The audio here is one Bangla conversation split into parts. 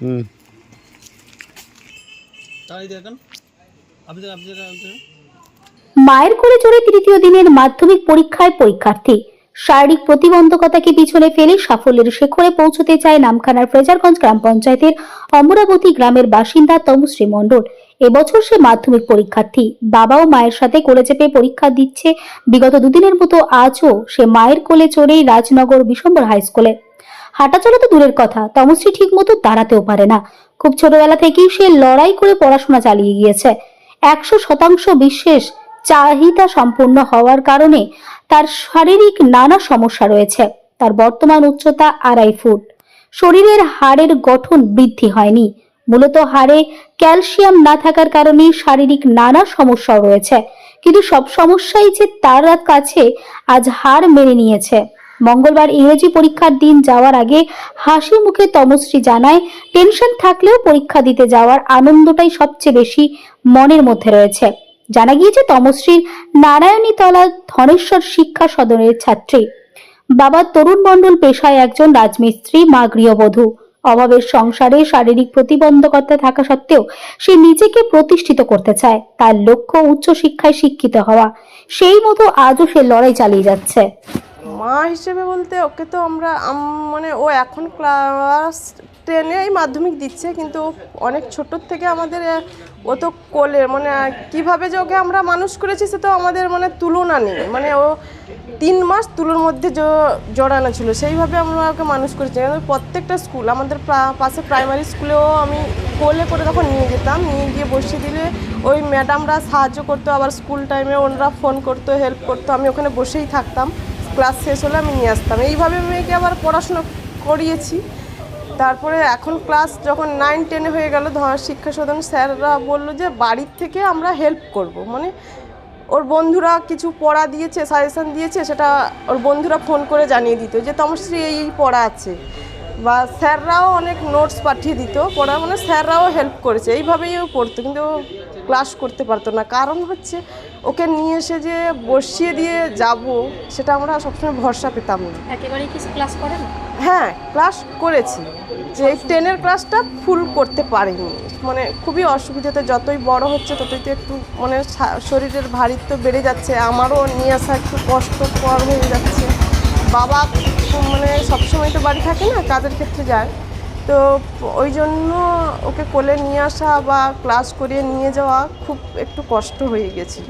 হুম। তাই দেখেন। আপনি আপনি দেখেন, আপনি দেখেন। মায়ের কোলে চড়ে তৃতীয় দিনের মাধ্যমিক পরীক্ষায় পরীক্ষার্থী। শারীরিক প্রতিবন্ধকতাকে পিছনে ফেলে সাফল্যের শেখরে পৌঁছতে চায় নামখানার ফ্রেজারগঞ্জ গ্রাম পঞ্চায়েতের অমরাবতী গ্রামের বাসিন্দা তমশ্রী মণ্ডল। এবছর সে মাধ্যমিক পরীক্ষার্থী। বাবা ও মায়ের সাথে কোলে চেপে পরীক্ষা দিচ্ছে। বিগত দুদিনের মতো আজও সে মায়ের কোলে চড়েই রাজনগর বিশম্বর হাই স্কুলে। হাঁটাচলা তো দূরের কথা তমশ্রী ঠিক মতো দাঁড়াতেও পারে না। খুব ছোটবেলা থেকেই সে লড়াই করে পড়াশোনা চালিয়ে গিয়েছে। একশো শতাংশ বিশেষ চাহিদা সম্পূর্ণ হওয়ার কারণে তার শারীরিক নানা সমস্যা রয়েছে। তার বর্তমান উচ্চতা আড়াই ফুট। শরীরের হাড়ের গঠন বৃদ্ধি হয়নি। মূলত হাড়ে ক্যালসিয়াম না থাকার কারণে শারীরিক নানা সমস্যাও রয়েছে। কিন্তু সব সমস্যাই যে তার কাছে আজ হার মেনে নিয়েছে। মঙ্গলবার ইংরেজি পরীক্ষার দিন যাওয়ার আগে হাসি মুখে তমশ্রী জানায়, টেনশন থাকলেও পরীক্ষা দিতে যাওয়ার আনন্দটাই সবচেয়ে বেশি মনের মধ্যে রয়েছে। জানা গিয়েছে তমশ্রীর নারায়ণীতলা ধনেশ্বর শিক্ষা সদনের ছাত্রী। বাবা তরুণ মণ্ডল পেশায় একজন রাজমিস্ত্রি, মা গৃহবধূ। অভাবের সংসারে শারীরিক প্রতিবন্ধকতা থাকা সত্ত্বেও সে নিজেকে প্রতিষ্ঠিত করতে চায়। তার লক্ষ্য উচ্চ শিক্ষায় শিক্ষিত হওয়া। সেই মতো আজও সে লড়াই চালিয়ে যাচ্ছে। মা হিসেবে বলতে ওকে তো আমরা মানে ও এখন ক্লাস টেনে এই মাধ্যমিক দিচ্ছে, কিন্তু অনেক ছোটোর থেকে আমাদের ও তো কোলে মানে কীভাবে যে ওকে আমরা মানুষ করেছি সে তো আমাদের মানে তুলনা নেই। মানে ও তিন মাস তুলোর মধ্যে জড়ানো ছিল, সেইভাবে আমরা ওকে মানুষ করেছি। প্রত্যেকটা স্কুল, আমাদের পাশে প্রাইমারি স্কুলেও আমি কোলে করে তখন নিয়ে যেতাম, নিয়ে গিয়ে বসিয়ে দিলে ওই ম্যাডামরা সাহায্য করতো, আবার স্কুল টাইমে ওনারা ফোন করতো হেল্প করতো, আমি ওখানে বসেই থাকতাম। ক্লাস শেষ হলে আমি নিয়ে আসতাম। এইভাবে মেয়েকে আবার পড়াশুনো করিয়েছি। তারপরে এখন ক্লাস যখন নাইন টেনে হয়ে গেল ধর শিক্ষা সদন স্যাররা বলল যে বাড়ির থেকে আমরা হেল্প করব। মানে ওর বন্ধুরা কিছু পড়া দিয়েছে সাজেশান দিয়েছে, সেটা ওর বন্ধুরা ফোন করে জানিয়ে দিত যে তমশ্রী শ্রী এই পড়া আছে। বা স্যাররাও অনেক নোটস পাঠিয়ে দিত পড়া মানে স্যাররাও হেল্প করেছে। এইভাবেই ও পড়তো কিন্তু ক্লাস করতে পারতো না। কারণ হচ্ছে ওকে নিয়ে এসে যে বসিয়ে দিয়ে যাব সেটা আমরা সবসময় ভরসা পেতাম না। একেবারেই কি ক্লাস হ্যাঁ ক্লাস করেছি। যে এই টেনের ক্লাসটা ফুল করতে পারিনি। মানে খুবই অসুবিধাতে যতই বড় হচ্ছে ততই তো একটু মানে শরীরের ভারিত্ব বেড়ে যাচ্ছে। আমারও নিয়ে আসা একটু কষ্টকর হয়ে যাচ্ছে। বাবা মানে সবসময় তো বাড়ি থাকে না কাজের ক্ষেত্রে যায়। তো ওই জন্য ওকে কোলে নিয়ে আসা বা ক্লাস করিয়ে নিয়ে যাওয়া খুব একটু কষ্ট হয়ে গেছিল।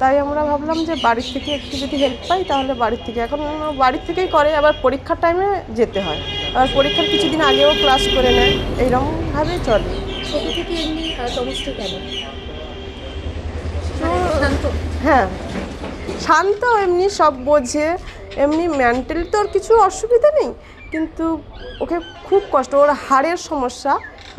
তাই আমরা ভাবলাম যে বাড়ির থেকে একটু যদি হেল্প পাই তাহলে বাড়ির থেকে। এখন বাড়ির থেকেই করে আবার পরীক্ষার টাইমে যেতে হয়। আবার পরীক্ষার কিছুদিন আগেও ক্লাস করে নেয়। এইরকমভাবেই চলে। ছোট থেকে এমনি হ্যাঁ। শান্ত এমনি সব বোঝে। এমনি মেন্টালি তো ওর কিছু অসুবিধা নেই, কিন্তু ওকে খুব কষ্ট, ওর হাড়ের সমস্যা।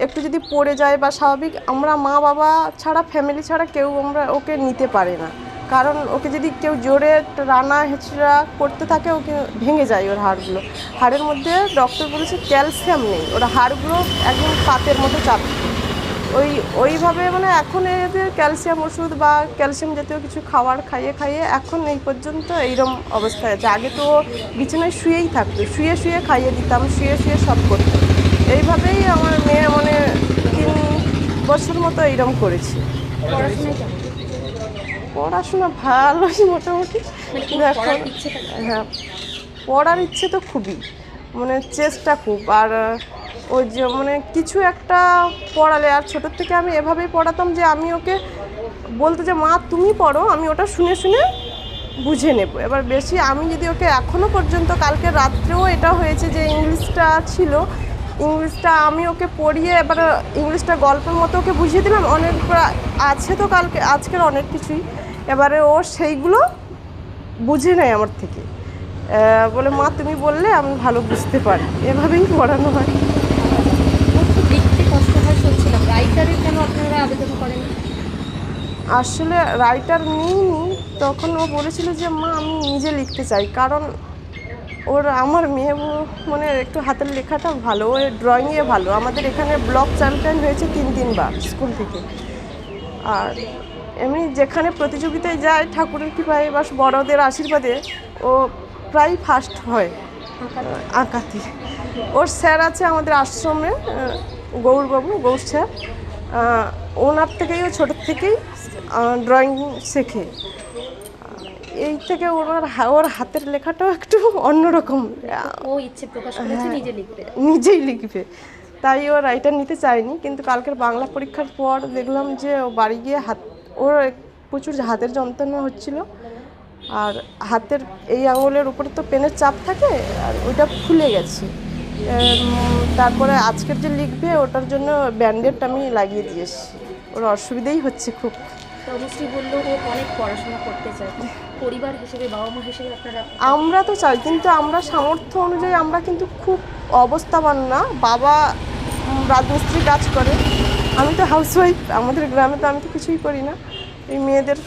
একটু যদি পড়ে যায় বা স্বাভাবিক, আমরা মা বাবা ছাড়া ফ্যামিলি ছাড়া কেউ আমরা ওকে নিতে পারে না। কারণ ওকে যদি কেউ জোরে রানা হেঁচড়া করতে থাকে, ওকে ভেঙে যায় ওর হাড়গুলো। হাড়ের মধ্যে ডক্টর বলেছে ক্যালসিয়াম নেই, ওর হাড়গুলো একদম পাতের মতো চাপ ওই ওইভাবে মানে এখন এদের ক্যালসিয়াম ওষুধ বা ক্যালসিয়াম জাতীয় কিছু খাবার খাইয়ে খাইয়ে এখন এই পর্যন্ত এইরকম অবস্থায় আছে। আগে তো বিছানায় শুয়েই থাকতো শুয়ে শুয়ে খাইয়ে দিতাম শুয়ে শুয়ে সব করতো এইভাবেই আমার মেয়ে মানে তিন বছর মতো এইরকম করেছি। পড়াশোনা ভালোই মোটামুটি। মানে হ্যাঁ পড়ার ইচ্ছে তো খুবই। মানে চেষ্টা খুব। আর ওই যে মানে কিছু একটা পড়ালে, আর ছোটোর থেকে আমি এভাবেই পড়াতাম যে আমি ওকে বলতো যে, মা, তুমি পড়ো, আমি ওটা শুনে শুনে বুঝে নেব। এবার বেশি আমি যদি ওকে এখনও পর্যন্ত, কালকে রাত্রেও এটা হয়েছে যে ইংলিশটা ছিল, ইংলিশটা আমি ওকে পড়িয়ে এবার ইংলিশটা গল্পের মতো ওকে বুঝিয়ে দিলাম, অনেক আছে তো কালকে, আজকের অনেক কিছুই। এবারে ও সেইগুলো বুঝে নেয় আমার থেকে। বলে, মা, তুমি বললে আমি ভালো বুঝতে পারি। এভাবেই পড়ানো হয় ওর তো লিখতে কষ্ট হয় শুনছিলাম রাইটারের কেন আপনারা আবেদন করেন? আসলে রাইটার নিইনি তখন ও বলেছিল যে মা আমি নিজে লিখতে চাই। কারণ ওর আমার মেয়ে মানে একটু হাতের লেখাটা ভালো ও ড্রয়িংয়ে ভালো। আমাদের এখানে ব্লক চ্যাম্পিয়ন হয়েছে তিন তিনবার স্কুল থেকে। আর এমনি যেখানে প্রতিযোগিতায় যায় ঠাকুরের কৃপায় বা বড়দের আশীর্বাদে ও প্রায় ফার্স্ট হয়। আঁকাতে। ওর স্যার আছে আমাদের আশ্রমে গৌরবাবু গৌর স্যার। ওনার থেকেই ছোটোর থেকেই ড্রয়িং শেখে। এই থেকে ওনার ওর হাতের লেখাটাও একটু অন্যরকম। ও ইচ্ছে প্রকাশ করেছে নিজে লিখবে। নিজেই লিখবে। তাই ও রাইটার নিতে চায়নি কিন্তু কালকের বাংলা পরীক্ষার পর দেখলাম যে ও বাড়ি গিয়ে হাত ওর প্রচুর হাতের যন্ত্রণা হচ্ছিল। আর হাতের এই আঙুলের উপরে তো পেনের চাপ থাকে আর ওইটা ফুলে গেছে। তারপরে আজকের যে লিখবে ওটার জন্য ব্যান্ডেড আমি লাগিয়ে দিয়েছি ওর অসুবিধেই হচ্ছে খুব। তনুশ্রী বলল ও অনেক পড়াশোনা করতে চায়। পরিবার হিসেবে বাবা মা হিসেবে আপনারা আমরা তো চাই কিন্তু আমরা সামর্থ্য অনুযায়ী আমরা কিন্তু খুব অবস্থাবান না। বাবা রাজমিস্ত্রি কাজ করে। আমি তো হাউসওয়াইফ আমাদের গ্রামে তো আমি তো কিছুই করি না। এই মেয়েদের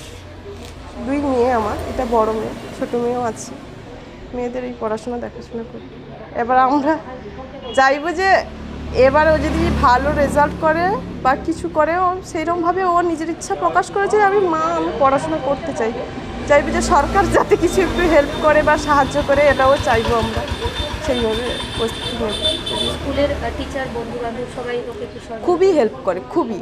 দুই মেয়ে আমার এটা বড় মেয়ে ছোটো মেয়েও আছে। মেয়েদের এই পড়াশোনা দেখাশোনা করি। এবার আমরা চাইব যে এবার ও যদি ভালো রেজাল্ট করে বা কিছু করে ও সেইরকমভাবে ও নিজের ইচ্ছা প্রকাশ করেছে আমি মা আমি পড়াশোনা করতে চাই। চাইব যে সরকার যাতে কিছু একটু হেল্প করে বা সাহায্য করে এটাও চাইব আমরা। সেইভাবে স্কুলের টিচার বন্ধু বান্ধব সবাই খুবই হেল্প করে খুবই।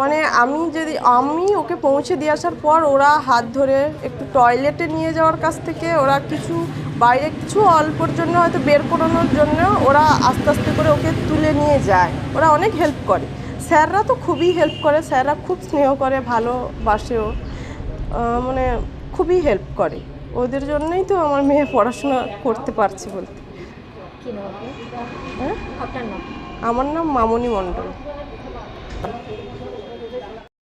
মানে আমি যদি আমি ওকে পৌঁছে দিয়ে আসার পর ওরা হাত ধরে একটু টয়লেটে নিয়ে যাওয়ার কাছ থেকে ওরা কিছু বাইরে কিছু অল্পর জন্য হয়তো বের করানোর জন্য ওরা আস্তে আস্তে করে ওকে তুলে নিয়ে যায়। ওরা অনেক হেল্প করে। স্যাররা তো খুবই হেল্প করে স্যাররা খুব স্নেহ করে ভালোবাসেও। মানে খুবই হেল্প করে। ওদের জন্যই তো আমার মেয়ে পড়াশোনা করতে পারছে বলতে? হ্যাঁ? আমার নাম মামনি মণ্ডল।